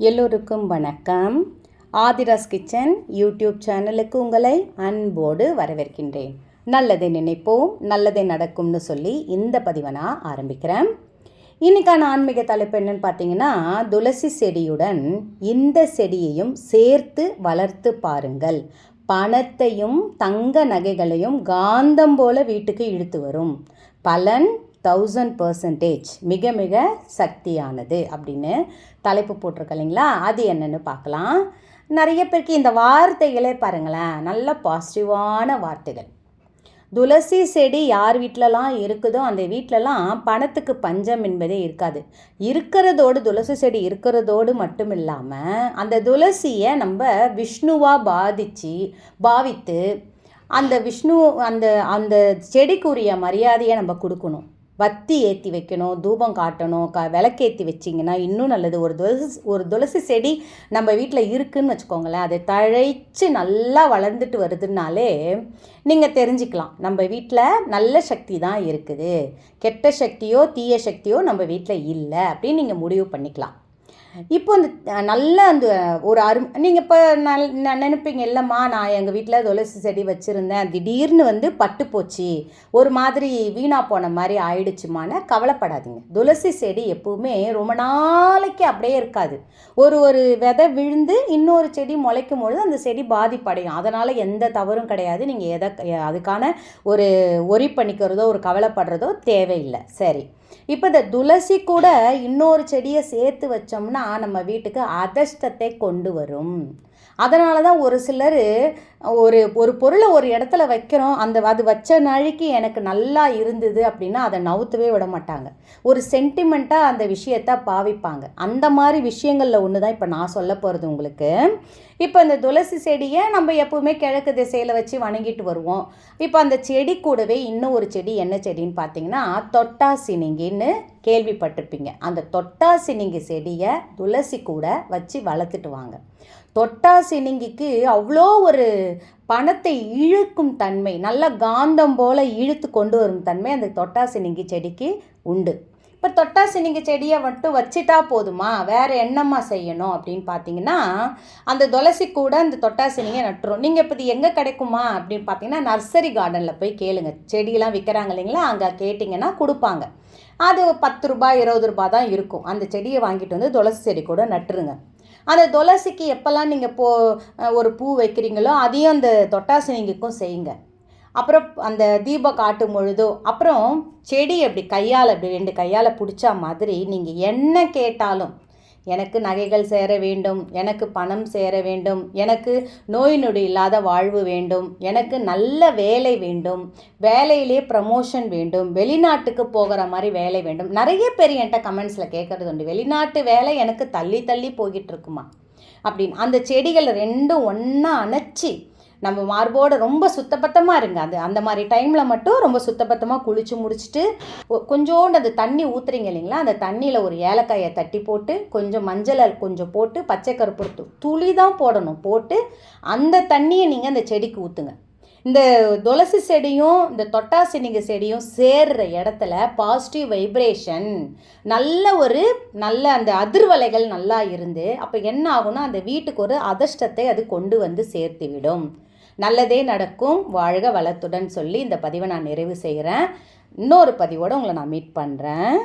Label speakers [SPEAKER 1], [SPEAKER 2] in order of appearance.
[SPEAKER 1] எல்லோருக்கும் வணக்கம். Aadhira's kitchen YouTube சேனலுக்கு உங்களை அன்போடு வரவேற்கின்றேன். நல்லதை நினைப்போம் நல்லதை நடக்கும்னு சொல்லி இந்த பதிவை நான் ஆரம்பிக்கிறேன். இன்றைக்கான ஆன்மீக தலைப்பு என்னன்னு பார்த்தீங்கன்னா துளசி செடியுடன் இந்த செடியையும் சேர்த்து வளர்த்து பாருங்கள். பணத்தையும் தங்க நகைகளையும் காந்தம் போல வீட்டுக்கு இழுத்து வரும். பலன் தௌசண்ட் பர்சன்டேஜ் மிக மிக சக்தியானது அப்படின்னு தலைப்பு போட்டிருக்க இல்லைங்களா? அது என்னென்னு பார்க்கலாம். நிறைய பேருக்கு இந்த வார்த்தைகளே பாருங்களேன் நல்ல பாசிட்டிவான வார்த்தைகள். துளசி செடி யார் வீட்டிலலாம் இருக்குதோ அந்த வீட்டிலலாம் பணத்துக்கு பஞ்சம் என்பதே இருக்காது. இருக்கிறதோடு துளசி செடி இருக்கிறதோடு மட்டும் இல்லாமல் அந்த துளசியை நம்ம விஷ்ணுவாக பாதித்து பாவித்து அந்த விஷ்ணு அந்த அந்த செடிக்குரிய மரியாதையை நம்ம கொடுக்கணும். வத்தி ஏற்றி வைக்கணும் தூபம் காட்டணும் க விளக்கேற்றி வச்சிங்கன்னா இன்னும் நல்லது. ஒரு துளசி ஒரு துளசி செடி நம்ம வீட்டில் இருக்குதுன்னு வச்சுக்கோங்களேன் அதை தழைச்சு நல்லா வளர்ந்துட்டு வருதுனாலே நீங்கள் தெரிஞ்சுக்கலாம். நம்ம வீட்டில் நல்ல சக்தி தான் இருக்குது. கெட்ட சக்தியோ தீய சக்தியோ நம்ம வீட்டில் இல்லை அப்படின்னு நீங்கள் முடிவு பண்ணிக்கலாம். இப்போ அந்த நல்ல அந்த ஒரு அரு நீங்கள் இப்போ நல் நினைப்பீங்க இல்லைம்மா நான் எங்கள் வீட்டில் துளசி செடி வச்சுருந்தேன் திடீர்னு வந்து பட்டு போச்சு ஒரு மாதிரி வீணாக போன மாதிரி ஆயிடுச்சுமான கவலைப்படாதீங்க. துளசி செடி எப்போவுமே ரொம்ப நாளைக்கு அப்படியே இருக்காது. ஒரு ஒரு விதை விழுந்து இன்னொரு செடி முளைக்கும் பொழுது அந்த செடி பாதிப்படையும். அதனால் எந்த தவறும் கிடையாது. நீங்கள் எதை அதுக்கான ஒரு ஒரி பண்ணிக்கிறதோ ஒரு கவலைப்படுறதோ தேவையில்லை. சரி. இப்போ இந்த துளசி கூட இன்னொரு செடியை சேர்த்து வச்சோம்னா நம்ம வீட்டுக்கு அதிர்ஷ்டத்தை கொண்டு வரும். அதனால தான் ஒரு சிலர் ஒரு ஒரு பொருளை ஒரு இடத்துல வைக்கிறோம் அந்த அது வச்ச நாளைக்கு எனக்கு நல்லா இருந்தது அப்படின்னா அதை நவுத்தவே விட மாட்டாங்க. ஒரு சென்டிமெண்ட்டாக அந்த விஷயத்த பாவிப்பாங்க. அந்த மாதிரி விஷயங்களில் ஒன்று தான் இப்போ நான் சொல்ல போகிறது உங்களுக்கு. இப்போ இந்த துளசி செடியை நம்ம எப்போவுமே கிழக்கு திசையில் வச்சு வணங்கிட்டு வருவோம். இப்போ அந்த செடி கூடவே இன்னும் ஒரு செடி என்ன செடின்னு பார்த்தீங்கன்னா தொட்டா சினிங்கின்னு கேள்விப்பட்டிருப்பீங்க. அந்த தொட்டாசினிங்கி செடியை துளசி கூட வச்சு வளர்த்துட்டு வாங்க. தொட்டாசினிங்கிக்கு அவ்வளோ ஒரு பணத்தை இழுக்கும் தன்மை நல்ல காந்தம் போல் இழுத்து கொண்டு வரும் தன்மை அந்த தொட்டாசினிங்கி செடிக்கு உண்டு. இப்போ தொட்டாசி நீங்கள் செடியை மட்டும் வச்சிட்டா போதுமா? வேறு என்னம்மா செய்யணும் அப்படின்னு பார்த்தீங்கன்னா அந்த துளசி கூட அந்த தொட்டாசி நீங்கள் நட்டுரும் நீங்கள் இப்போ இது எங்கே கிடைக்குமா அப்படின்னு பார்த்தீங்கன்னா நர்சரி கார்டனில் போய் கேளுங்க. செடியெலாம் விற்கிறாங்க இல்லைங்களா? அங்கே கேட்டிங்கன்னா கொடுப்பாங்க. அது பத்து ரூபாய் இருபது ரூபாய் தான் இருக்கும். அந்த செடியை வாங்கிட்டு வந்து துளசி செடி கூட நட்டுருங்க. அந்த துளசிக்கு எப்போல்லாம் நீங்கள் போ ஒரு பூ வைக்கிறீங்களோ அதையும் அந்த தொட்டாசினிங்களுக்கும் செய்யுங்க. அப்புறம் அந்த தீபம் காட்டும் பொழுதோ அப்புறம் செடி அப்படி கையால் அப்படி ரெண்டு கையால் பிடிச்சா மாதிரி நீங்கள் என்ன கேட்டாலும் எனக்கு நகைகள் சேர வேண்டும் எனக்கு பணம் சேர வேண்டும் எனக்கு நோய் நொடி இல்லாத வாழ்வு வேண்டும் எனக்கு நல்ல வேலை வேண்டும் வேலையிலே ப்ரமோஷன் வேண்டும் வெளிநாட்டுக்கு போகிற மாதிரி வேலை வேண்டும். நிறைய பேர் என்கிட்ட கமெண்ட்ஸில் கேட்குறது உண்டு. வெளிநாட்டு வேலை எனக்கு தள்ளி தள்ளி போய்கிட்டு இருக்குமா? அப்படின்னு. அந்த செடிகளை ரெண்டும் ஒன்றா அணைச்சி நம்ம மார்போடு ரொம்ப சுத்தபத்தமாக இருங்க. அது அந்த மாதிரி டைமில் மட்டும் ரொம்ப சுத்தபத்தமாக குளித்து முடிச்சுட்டு கொஞ்சோண்டு அந்த தண்ணி ஊற்றுறீங்க இல்லைங்களா? அந்த தண்ணியில் ஒரு ஏலக்காயை தட்டி போட்டு கொஞ்சம் மஞ்சளை கொஞ்சம் போட்டு பச்சை கருப்பு துளி தான் போடணும். போட்டு அந்த தண்ணியை நீங்கள் அந்த செடிக்கு ஊற்றுங்க இந்த துளசி செடியும் இந்த தொட்டாசினிங்க செடியும் சேர்ற இடத்துல பாசிட்டிவ் வைப்ரேஷன் நல்ல ஒரு நல்ல அந்த அதிர்வலைகள் நல்லா இருந்து அப்போ என்ன ஆகும்னா அந்த வீட்டுக்கு ஒரு அதிர்ஷ்டத்தை அது கொண்டு வந்து சேர்த்து விடும் நல்லதே நடக்கும் வாழ்க வளத்துடன் சொல்லி இந்த பதிவை நான் நிறைவு செய்கிறேன். இன்னொரு பதிவோடு உங்களை நான் மீட் பண்ணுறேன்